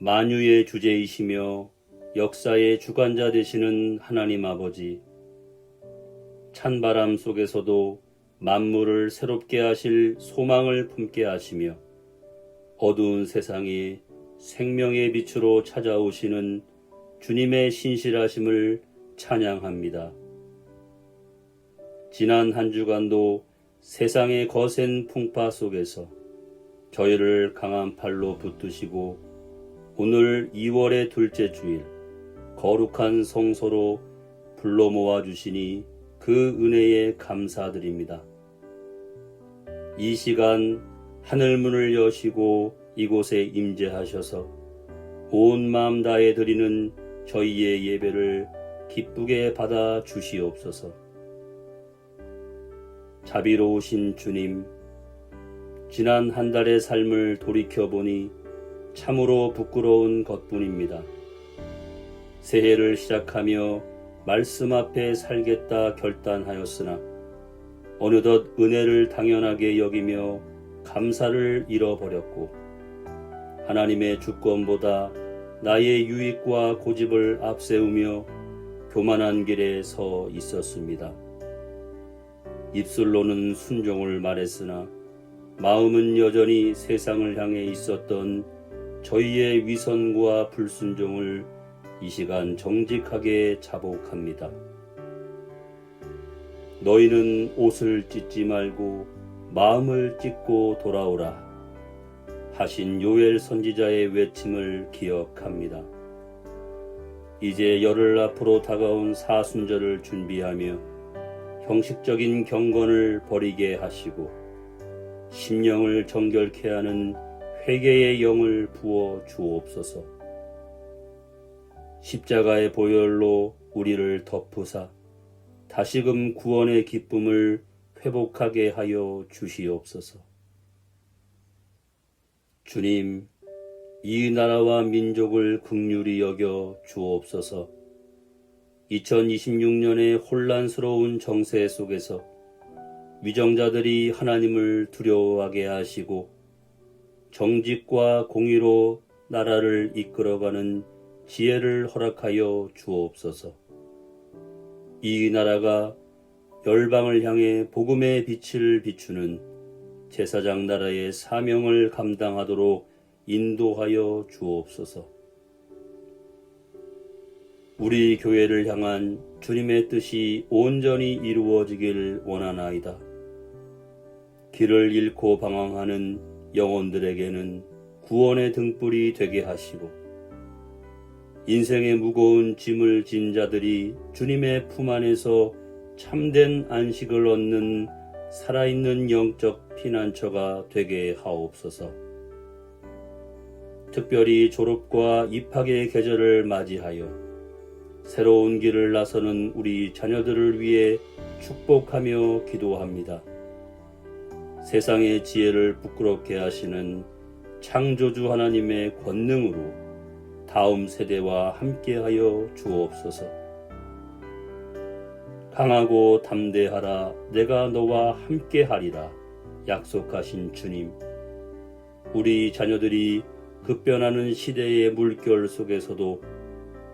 만유의 주제이시며 역사의 주관자 되시는 하나님 아버지, 찬바람 속에서도 만물을 새롭게 하실 소망을 품게 하시며 어두운 세상에 생명의 빛으로 찾아오시는 주님의 신실하심을 찬양합니다. 지난 한 주간도 세상의 거센 풍파 속에서 저희를 강한 팔로 붙드시고 오늘 2월의 둘째 주일 거룩한 성소로 불러 모아 주시니 그 은혜에 감사드립니다. 이 시간 하늘 문을 여시고 이곳에 임재하셔서 온 마음 다해 드리는 저희의 예배를 기쁘게 받아 주시옵소서. 자비로우신 주님, 지난 한 달의 삶을 돌이켜보니 참으로 부끄러운 것뿐입니다. 새해를 시작하며 말씀 앞에 살겠다 결단하였으나 어느덧 은혜를 당연하게 여기며 감사를 잃어버렸고 하나님의 주권보다 나의 유익과 고집을 앞세우며 교만한 길에 서 있었습니다. 입술로는 순종을 말했으나 마음은 여전히 세상을 향해 있었던 저희의 위선과 불순종을 이 시간 정직하게 자복합니다. 너희는 옷을 찢지 말고 마음을 찢고 돌아오라 하신 요엘 선지자의 외침을 기억합니다. 이제 열흘 앞으로 다가온 사순절을 준비하며 형식적인 경건을 버리게 하시고 심령을 정결케 하는 회개의 영을 부어 주옵소서. 십자가의 보혈로 우리를 덮으사 다시금 구원의 기쁨을 회복하게 하여 주시옵소서. 주님, 이 나라와 민족을 극률히 여겨 주옵소서. 2026년의 혼란스러운 정세 속에서 위정자들이 하나님을 두려워하게 하시고 정직과 공의로 나라를 이끌어가는 지혜를 허락하여 주옵소서. 이 나라가 열방을 향해 복음의 빛을 비추는 제사장 나라의 사명을 감당하도록 인도하여 주옵소서. 우리 교회를 향한 주님의 뜻이 온전히 이루어지길 원하나이다. 길을 잃고 방황하는 영혼들에게는 구원의 등불이 되게 하시고 인생의 무거운 짐을 진 자들이 주님의 품 안에서 참된 안식을 얻는 살아있는 영적 피난처가 되게 하옵소서. 특별히 졸업과 입학의 계절을 맞이하여 새로운 길을 나서는 우리 자녀들을 위해 축복하며 기도합니다. 세상의 지혜를 부끄럽게 하시는 창조주 하나님의 권능으로 다음 세대와 함께하여 주옵소서. 강하고 담대하라 내가 너와 함께하리라 약속하신 주님. 우리 자녀들이 급변하는 시대의 물결 속에서도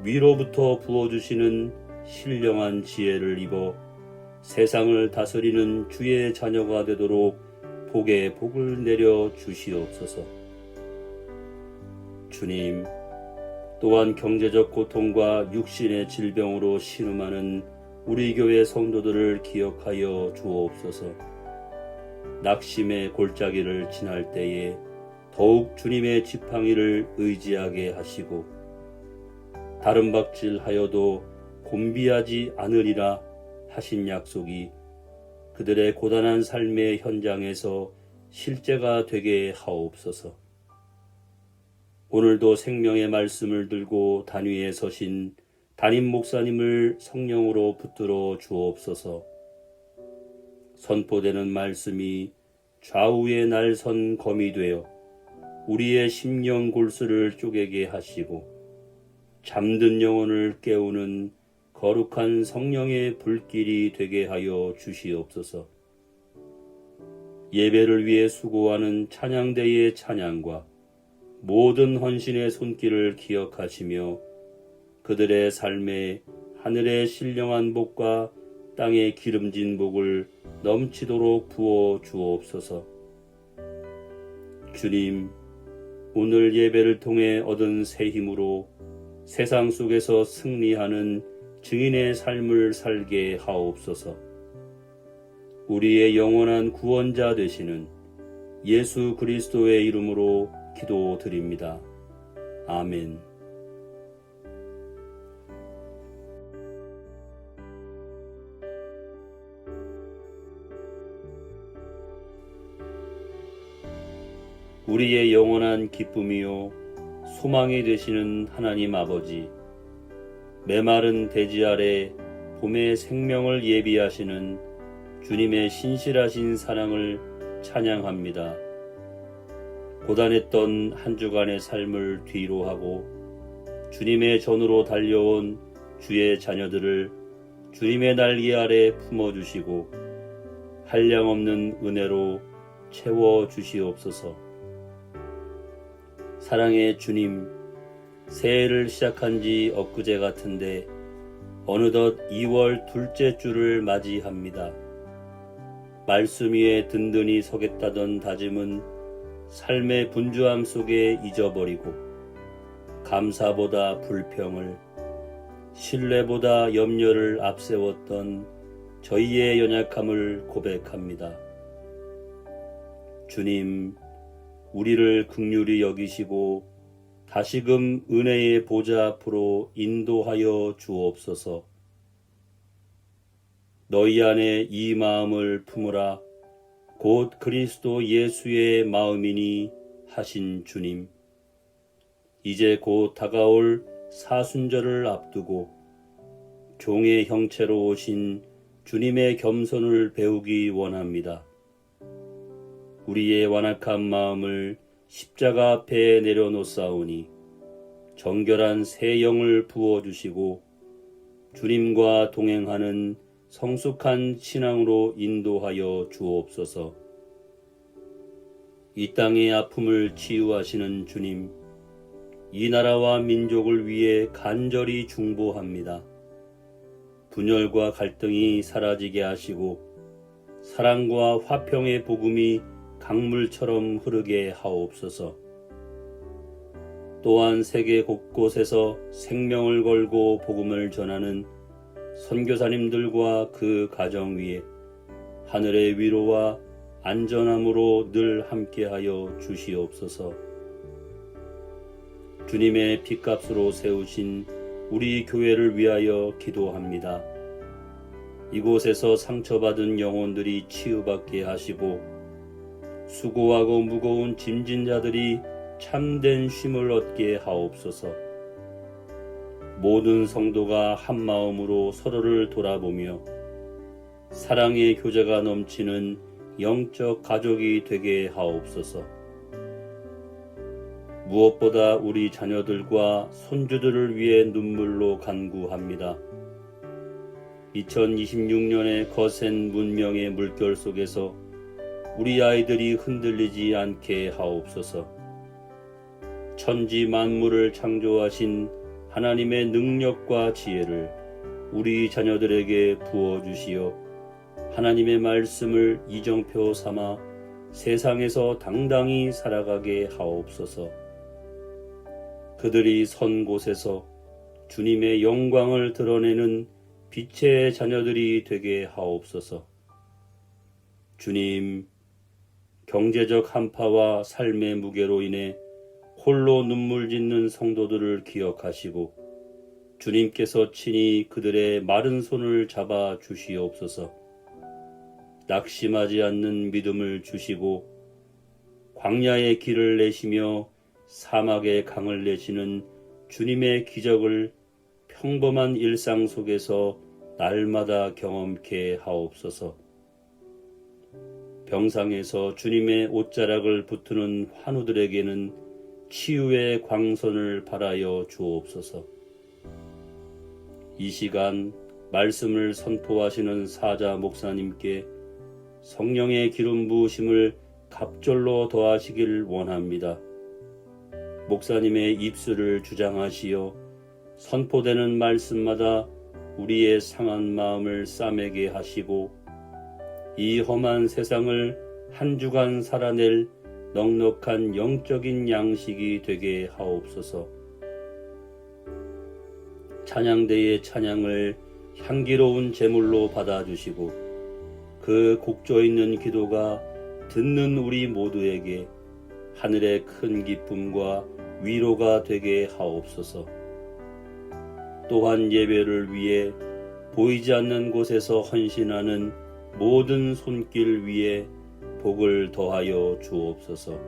위로부터 부어주시는 신령한 지혜를 입어 세상을 다스리는 주의 자녀가 되도록 복에 복을 내려 주시옵소서. 주님, 또한 경제적 고통과 육신의 질병으로 신음하는 우리 교회 성도들을 기억하여 주옵소서. 낙심의 골짜기를 지날 때에 더욱 주님의 지팡이를 의지하게 하시고 다른 박질하여도 곤비하지 않으리라 하신 약속이 그들의 고단한 삶의 현장에서 실제가 되게 하옵소서. 오늘도 생명의 말씀을 들고 단위에 서신 담임 목사님을 성령으로 붙들어 주옵소서. 선포되는 말씀이 좌우의 날선 검이 되어 우리의 심령 골수를 쪼개게 하시고 잠든 영혼을 깨우는 거룩한 성령의 불길이 되게 하여 주시옵소서. 예배를 위해 수고하는 찬양대의 찬양과 모든 헌신의 손길을 기억하시며 그들의 삶에 하늘의 신령한 복과 땅의 기름진 복을 넘치도록 부어 주옵소서. 주님, 오늘 예배를 통해 얻은 새 힘으로 세상 속에서 승리하는 증인의 삶을 살게 하옵소서. 우리의 영원한 구원자 되시는 예수 그리스도의 이름으로 기도드립니다. 아멘. 우리의 영원한 기쁨이요 소망이 되시는 하나님 아버지 메마른 대지 아래 봄의 생명을 예비하시는 주님의 신실하신 사랑을 찬양합니다. 고단했던 한 주간의 삶을 뒤로 하고 주님의 전으로 달려온 주의 자녀들을 주님의 날개 아래 품어주시고 한량없는 은혜로 채워 주시옵소서. 사랑의 주님, 새해를 시작한 지 엊그제 같은데 어느덧 2월 둘째 주를 맞이합니다. 말씀 위에 든든히 서겠다던 다짐은 삶의 분주함 속에 잊어버리고 감사보다 불평을 신뢰보다 염려를 앞세웠던 저희의 연약함을 고백합니다. 주님, 우리를 극률히 여기시고 다시금 은혜의 보좌 앞으로 인도하여 주옵소서. 너희 안에 이 마음을 품으라. 곧 그리스도 예수의 마음이니 하신 주님. 이제 곧 다가올 사순절을 앞두고 종의 형체로 오신 주님의 겸손을 배우기 원합니다. 우리의 완악한 마음을 십자가 앞에 내려놓사오니 정결한 새 영을 부어주시고 주님과 동행하는 성숙한 신앙으로 인도하여 주옵소서. 이 땅의 아픔을 치유하시는 주님, 이 나라와 민족을 위해 간절히 중보합니다. 분열과 갈등이 사라지게 하시고 사랑과 화평의 복음이 강물처럼 흐르게 하옵소서. 또한 세계 곳곳에서 생명을 걸고 복음을 전하는 선교사님들과 그 가정 위에 하늘의 위로와 안전함으로 늘 함께하여 주시옵소서. 주님의 핏값으로 세우신 우리 교회를 위하여 기도합니다. 이곳에서 상처받은 영혼들이 치유받게 하시고 수고하고 무거운 짐진 자들이 참된 쉼을 얻게 하옵소서. 모든 성도가 한 마음으로 서로를 돌아보며 사랑의 교제가 넘치는 영적 가족이 되게 하옵소서. 무엇보다 우리 자녀들과 손주들을 위해 눈물로 간구합니다. 2026년의 거센 문명의 물결 속에서 우리 아이들이 흔들리지 않게 하옵소서. 천지 만물을 창조하신 하나님의 능력과 지혜를 우리 자녀들에게 부어 주시어 하나님의 말씀을 이정표 삼아 세상에서 당당히 살아가게 하옵소서. 그들이 선 곳에서 주님의 영광을 드러내는 빛의 자녀들이 되게 하옵소서. 주님, 경제적 한파와 삶의 무게로 인해 홀로 눈물 짓는 성도들을 기억하시고 주님께서 친히 그들의 마른 손을 잡아 주시옵소서. 낙심하지 않는 믿음을 주시고 광야의 길을 내시며 사막의 강을 내시는 주님의 기적을 평범한 일상 속에서 날마다 경험케 하옵소서. 병상에서 주님의 옷자락을 붙드는 환우들에게는 치유의 광선을 발하여 주옵소서. 이 시간 말씀을 선포하시는 사자 목사님께 성령의 기름 부으심을 갑절로 더하시길 원합니다. 목사님의 입술을 주장하시어 선포되는 말씀마다 우리의 상한 마음을 싸매게 하시고 이 험한 세상을 한 주간 살아낼 넉넉한 영적인 양식이 되게 하옵소서. 찬양대의 찬양을 향기로운 제물로 받아주시고 그 곡조 있는 기도가 듣는 우리 모두에게 하늘의 큰 기쁨과 위로가 되게 하옵소서. 또한 예배를 위해 보이지 않는 곳에서 헌신하는 모든 손길 위에 복을 더하여 주옵소서.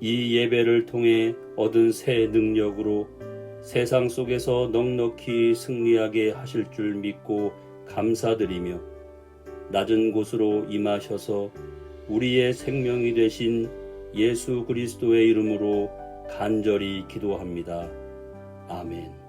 이 예배를 통해 얻은 새 능력으로 세상 속에서 넉넉히 승리하게 하실 줄 믿고 감사드리며 낮은 곳으로 임하셔서 우리의 생명이 되신 예수 그리스도의 이름으로 간절히 기도합니다. 아멘.